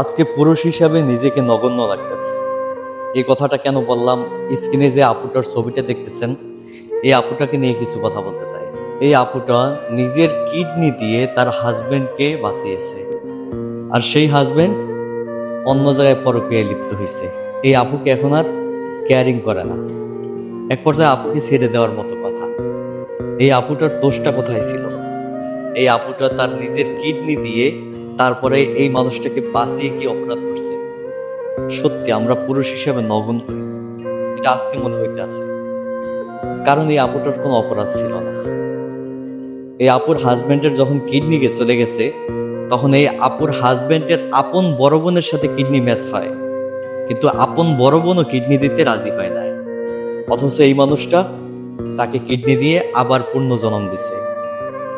আজকে পুরুষ হিসাবে নিজেকে নগণ্য লাগতেছে। এই কথাটা কেন বললাম? স্ক্রিনে যে আপুটার ছবিটা দেখতেছেন, এই আপুটাকে নিয়ে কিছু কথা বলতে চাই। এই আপুটা নিজের কিডনি দিয়ে তার হাজবেন্ডকে বাঁচিয়েছে। আর সেই হাজবেন্ড অন্য জায়গায় পরকীয়ায় লিপ্ত হয়েছে এই আপুকে এখন আর কেয়ারিং করে না। এক পর্যায়ে আপুকে ছেড়ে দেওয়ার মতো কথা। এই আপুটার দোষটা কোথায় ছিল? এই আপুটা তার নিজের কিডনি দিয়ে তারপরে এই মানুষটাকে বাঁচিয়ে কি অপরাধ করছে। সত্যি, আমরা পুরুষ হিসেবে নগণ করি এটা আজকে মনে হইতে আছে কারণ এই আপুটার কোনো অপরাধ ছিল না। এই আপুর হাজবেন্ডের যখন কিডনি চলে গেছে, তখন এই আপুর হাজবেন্ডের আপন বড় বোনের সাথে কিডনি ম্যাচ হয়। কিন্তু আপন বড় বোনও কিডনি দিতে রাজি হয় নাই অথচ এই মানুষটা তাকে কিডনি দিয়ে আবার পূর্ণ জন্ম দিছে।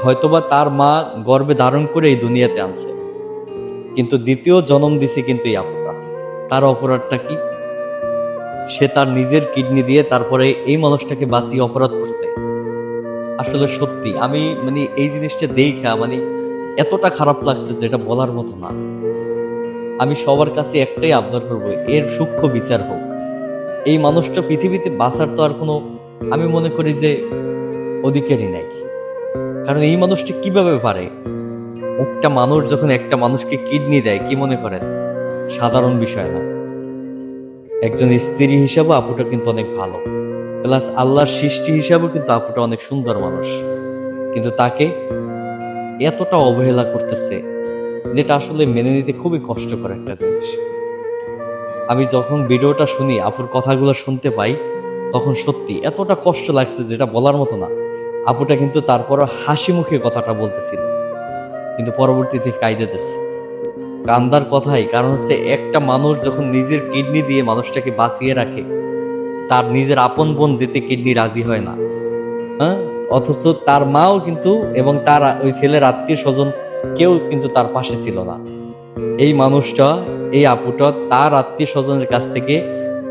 হয়তোবা তার মা গর্বে ধারণ করে এই দুনিয়াতে আনছে। কিন্তু দ্বিতীয় জন্ম দিছে কিন্তু আপুটা। তার অপরাধটা কি? সে তার নিজের কিডনি দিয়ে তারপরে এই মানুষটাকে বাঁচিয়ে অপরাধ করছে। আসলে সত্যি, আমি মানে এই জিনিসটা দেখা মানে এতটা খারাপ লাগছে যেটা বলার মতো না। আমি সবার কাছে একটাই আবদার করব, এর সূক্ষ্ম বিচার হোক। এই মানুষটা পৃথিবীতে বাঁচার তো আর কোনো আমি মনে করি যে অধিকারই নাই। কারণ এই মানুষটা কীভাবে পারে? একটা মানুষ যখন একটা মানুষকে কিডনি দেয়, কি মনে করেন? সাধারণ বিষয় না। একজন স্ত্রী হিসাবে আপুটা কিন্তু অনেক ভালো। প্লাস আল্লাহর সৃষ্টি হিসাবেও কিন্তু আপুটা অনেক সুন্দর মানুষ। কিন্তু তাকে এতটা অবহেলা করতেছে, যেটা আসলে মেনে নিতে খুবই কষ্টকর একটা জিনিস। আমি যখন ভিডিওটা শুনি, আপুর কথাগুলো শুনতে পাই, তখন সত্যি এতটা কষ্ট লাগছে যেটা বলার মতো না। আপুটা কিন্তু তারপরও হাসি মুখে কথাটা বলতেছিল। কিন্তু পরবর্তীতে কাইদে দিচ্ছে কান্দার কথাই, কারণ হচ্ছে একটা মানুষ যখন নিজের কিডনি দিয়ে মানুষটাকে বাঁচিয়ে রাখে, তার নিজের আপন বোন দিতে কিডনি রাজি হয় না। হ্যাঁ? অথচ তার মাও কিন্তু এবং তার ওই ছেলের আত্মীয় স্বজন কেউ কিন্তু তার পাশে ছিল না। এই মানুষটা, এই আপুটা তার আত্মীয় স্বজনের কাছ থেকে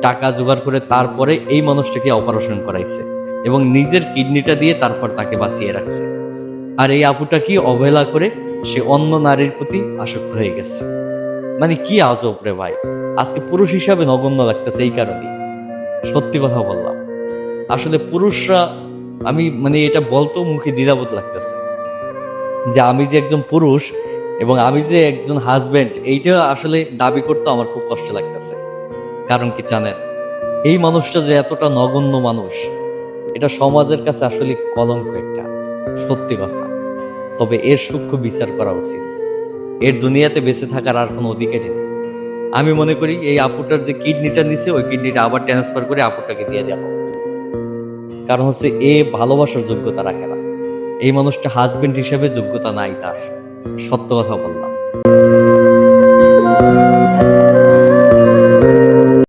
টাকা জোগাড় করে তারপরে এই মানুষটাকে অপারেশন করাইছে এবং নিজের কিডনিটা দিয়ে তারপর তাকে বাঁচিয়ে রাখছে। আর এই আপুটা কি অবহেলা করে সে অন্য নারীর প্রতি আসক্ত হয়ে গেছে। মানে কি আজব রে ভাই? আজকে পুরুষ হিসাবে নগণ্য লাগতেছে এই কারণে। সত্যি কথা বললাম। আসলে পুরুষরা, আমি মানে এটা বলতেও মুখে দ্বিধাবোধ লাগতেছে। যে আমি যে একজন পুরুষ এবং আমি যে একজন হাজবেন্ড এইটা আসলে দাবি করতে আমার খুব কষ্ট লাগতেছে। কারণ কি জানেন? এই মানুষটা যে এতটা নগণ্য মানুষ, এটা সমাজের কাছে আসলে কলঙ্ক একটা। সত্যি কথা। তবে এর সূক্ষ্ম বিচার করা উচিত। এর দুনিয়াতে বেঁচে থাকার আর কোনো অধিকারই নেই। আমি মনে করি এই আপুটার যে কিডনিটা নিছে, ওই কিডনিটা আবার ট্রান্সফার করে আপুটাকে দিয়ে দেওয়া কারণ হচ্ছে এ ভালোবাসার যোগ্যতা রাখে না। এই মানুষটা হাজবেন্ড হিসেবে যোগ্যতা নাই তার। সত্য কথা বললাম।